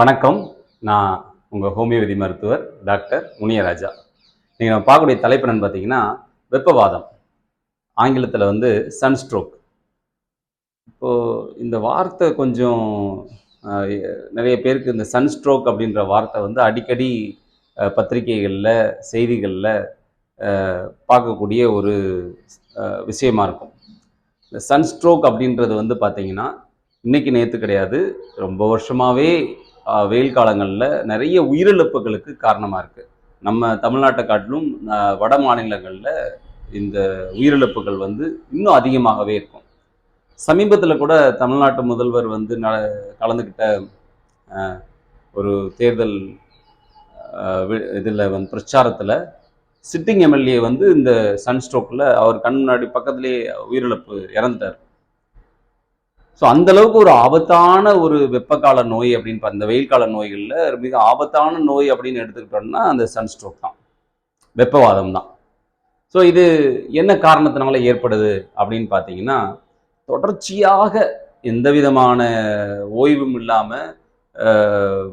வணக்கம். நான் உங்கள் ஹோமியோபதி மருத்துவர் டாக்டர் முனியராஜா. நீங்கள் நம்ம பார்க்கக்கூடிய தலைப்பு என்னன்னு பார்த்தீங்கன்னா வெப்பவாதம். ஆங்கிலத்தில் வந்து சன்ஸ்ட்ரோக் இப்போது இந்த வார்த்தை கொஞ்சம் நிறைய பேருக்கு இந்த சன்ஸ்ட்ரோக் அப்படின்ற வார்த்தை வந்து அடிக்கடி பத்திரிகைகளில் செய்திகளில் பார்க்கக்கூடிய ஒரு விஷயமா இருக்கும். இந்த சன்ஸ்ட்ரோக் அப்படின்றது வந்து பார்த்திங்கன்னா இன்றைக்கி நேற்று கிடையாது ரொம்ப வருஷமாகவே வெயில் காலங்களில் நிறைய உயிரிழப்புகளுக்கு காரணமாக இருக்குது நம்ம தமிழ்நாட்டை காட்டிலும் வட மாநிலங்களில் இந்த உயிரிழப்புகள் வந்து இன்னும் அதிகமாகவே இருக்கும். சமீபத்தில் கூட தமிழ்நாட்டு முதல்வர் வந்து ந கலந்துக்கிட்ட ஒரு தேர்தல் இதில் வந்து பிரச்சாரத்தில் சிட்டிங் எம்எல்ஏ வந்து இந்த சன்ஸ்ட்ரோக்கில் அவர் கண் முன்னாடி பக்கத்துலேயே உயிரிழப்பு இறந்துட்டார். ஸோ அந்த அளவுக்கு ஒரு ஆபத்தான ஒரு வெப்பக்கால நோய் அப்படின்னு அந்த வெயில் கால நோய்களில் மிக ஆபத்தான நோய் அப்படின்னு எடுத்துக்கிட்டோம்னா அந்த சன்ஸ்ட்ரோக் தான். வெப்பவாதம் தான். ஸோ இது என்ன காரணத்தினால ஏற்படுது அப்படின்னு பார்த்தீங்கன்னா தொடர்ச்சியாக எந்த விதமான ஓய்வும் இல்லாமல்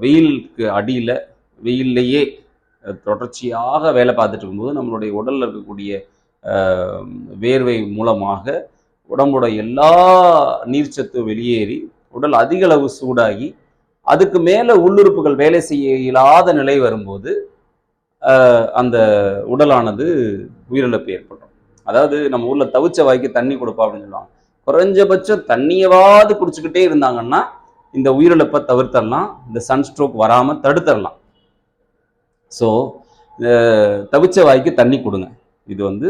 வெயிலுக்கு அடியில் வெயில்லையே தொடர்ச்சியாக வேலை பார்த்துட்டு இருக்கும்போது நம்மளுடைய உடலில் இருக்கக்கூடிய வேர்வை மூலமாக உடம்போட எல்லா நீர்ச்சத்தும் வெளியேறி உடல் அதிக அளவு சூடாகி அதுக்கு மேலே உள்ளுறுப்புகள் வேலை செய்ய இயலாத நிலை வரும்போது அந்த உடலானது உயிரிழப்பு ஏற்படும். அதாவது நம்ம ஊரில் தவிச்ச வாய்க்கு தண்ணி கொடுப்பா அப்படின்னு சொல்லுவாங்க. குறைஞ்சபட்சம் தண்ணியவாது குடிச்சுக்கிட்டே இருந்தாங்கன்னா இந்த உயிரிழப்பை தவிர்த்தரலாம் இந்த சன்ஸ்ட்ரோக் வராமல் தடுத்துடலாம் ஸோ தவிச்ச வாய்க்கு தண்ணி கொடுங்க. இது வந்து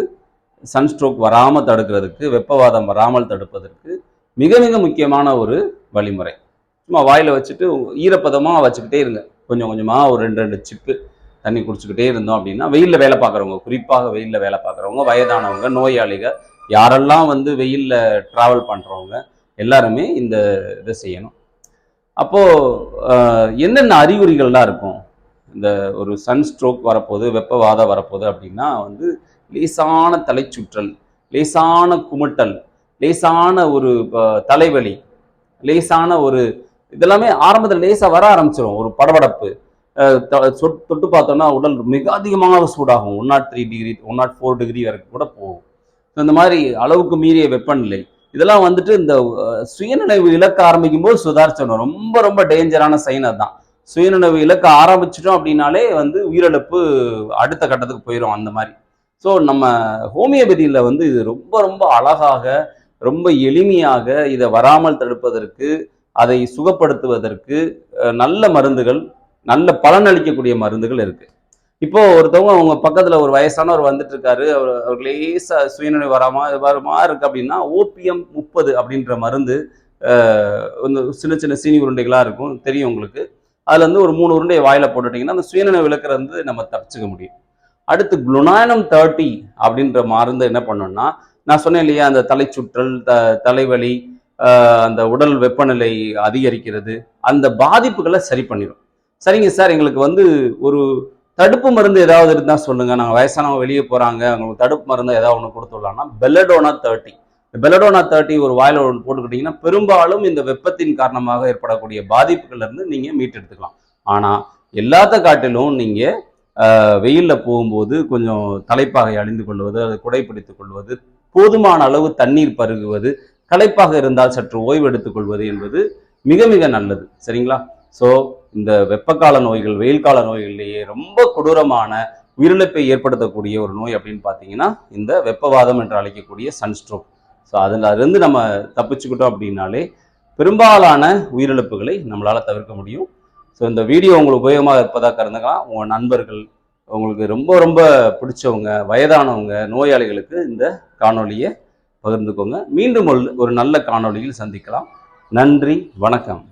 சன்ஸ்ட்ரோக் வராமல் தடுக்கிறதுக்கு வெப்பவாதம் வராமல் தடுப்பதற்கு மிக மிக முக்கியமான ஒரு வழிமுறை. சும்மா வாயில் வச்சுட்டு ஈரப்பதமாக வச்சுக்கிட்டே இருங்க. கொஞ்சம் கொஞ்சமாக ஒரு ரெண்டு ரெண்டு சிப்பு தண்ணி குடிச்சுக்கிட்டே இருந்தோம் அப்படின்னா வெயிலில் வேலை பார்க்குறவங்க குறிப்பாக வெயிலில் வேலை பார்க்குறவங்க வயதானவங்க நோயாளிகள் யாரெல்லாம் வந்து வெயிலில் ட்ராவல் பண்ணுறவங்க எல்லாருமே இந்த இதை செய்யணும். அப்போது என்னென்ன அறிகுறிகள்லாம் இருக்கும்? இந்த ஒரு சன் ஸ்ட்ரோக் வரப்போகுது வெப்பவாதம் வரப்போகுது அப்படின்னா வந்து லேசான தலைச்சுற்றல் லேசான குமட்டல் லேசான ஒரு தலைவலி லேசான ஒரு இதெல்லாமே ஆரம்பத்தில் லேசாக வர ஆரம்பிச்சிடும் ஒரு படபடப்பு. த- தொட்டு பார்த்தோம்னா உடல் மிக அதிகமாக சூடாகும். One nought three degree one nought four degree வரைக்கும் கூட போகும். இந்த மாதிரி அளவுக்கு மீறிய வெப்பநிலை. இதெல்லாம் வந்துட்டு இந்த சுயநினைவு இழக்க ஆரம்பிக்கும் போது சுதாரிச்சிடணும். ரொம்ப ரொம்ப டேஞ்சரான சைன் அதுதான். சுயநினைவு இலக்க ஆரம்பிச்சிட்டோம் அப்படின்னாலே வந்து உயிரிழப்பு அடுத்த கட்டத்துக்கு போயிடும் அந்த மாதிரி. ஸோ நம்ம ஹோமியோபதியில் வந்து இது ரொம்ப ரொம்ப அழகாக ரொம்ப எளிமையாக இதை வராமல் தடுப்பதற்கு அதை சுகப்படுத்துவதற்கு நல்ல மருந்துகள் நல்ல பலனளிக்கக்கூடிய மருந்துகள் இருக்குது இப்போ ஒருத்தவங்க அவங்க பக்கத்தில் ஒரு வயசானவர் வந்துட்டு இருக்காரு அவர் அவர் லேசாக சுயநினைவு வராமா இது வருமா இருக்கு அப்படின்னா ஓபிஎம் முப்பது அப்படின்ற மருந்து வந்து இந்த சின்ன சின்ன சீனி உருண்டைகளாக இருக்கும் தெரியும் உங்களுக்கு. அதில் வந்து ஒரு மூணு உருண்டையை வாயில் போட்டுட்டிங்கன்னா அந்த சுயநினைவு விளக்குறது வந்து நம்ம தப்பிச்சுக்க முடியும். அடுத்து குளுனானம் தேர்ட்டி அப்படின்ற மருந்து என்ன பண்ணோம்னா நான் சொன்னேன் இல்லையா அந்த தலைச்சுற்றல் த தலைவலி அந்த உடல் வெப்பநிலை அதிகரிக்கிறது அந்த பாதிப்புகளை சரி பண்ணிடும் சரிங்க சார் எங்களுக்கு வந்து ஒரு தடுப்பு மருந்து ஏதாவது இருந்தால் சொல்லுங்கள் நாங்கள் வயசானவங்க வெளியே போகிறாங்க அவங்களுக்கு தடுப்பு மருந்து ஏதாவது ஒன்று கொடுத்துடலாம்னா பெல்லடோனா தேர்ட்டி பெலடோனா தேர்ட்டி ஒரு வாயில் ஒன்று போட்டுக்கிட்டீங்கன்னா பெரும்பாலும் இந்த வெப்பத்தின் காரணமாக ஏற்படக்கூடிய பாதிப்புகள்லேருந்து இருந்து மீட்டெடுத்துக்கலாம் ஆனால் எல்லாத்த காட்டிலும் நீங்கள் வெயிலில் போகும்போது கொஞ்சம் தலைப்பாகை அழிந்து கொள்வது அதை குடைப்பிடித்துக் கொள்வது போதுமான அளவு தண்ணீர் பருகுவது களைப்பாக இருந்தால் சற்று ஓய்வு எடுத்துக் கொள்வது என்பது மிக மிக நல்லது. சரிங்களா? ஸோ இந்த வெப்பக்கால நோய்கள் வெயில் கால நோய்களிலேயே ரொம்ப கொடூரமான உயிரிழப்பை ஏற்படுத்தக்கூடிய ஒரு நோய் அப்படின்னு பார்த்தீங்கன்னா இந்த வெப்பவாதம் என்று அழைக்கக்கூடிய சன்ஸ்ட்ரோக் ஸோ அதில் இருந்து நம்ம தப்பிச்சுக்கிட்டோம் அப்படின்னாலே பெரும்பாலான உயிரிழப்புகளை நம்மளால் தவிர்க்க முடியும். ஸோ இந்த வீடியோ உங்களுக்கு உபயோகமாக இருப்பதாக கருந்துக்கலாம் உங்கள் நண்பர்கள் உங்களுக்கு ரொம்ப ரொம்ப பிடிச்சவங்க வயதானவங்க நோயாளிகளுக்கு இந்த காணொளியை பகிர்ந்துக்கோங்க. மீண்டும் ஒரு ஒரு நல்ல காணொளியில் சந்திக்கலாம். நன்றி வணக்கம்.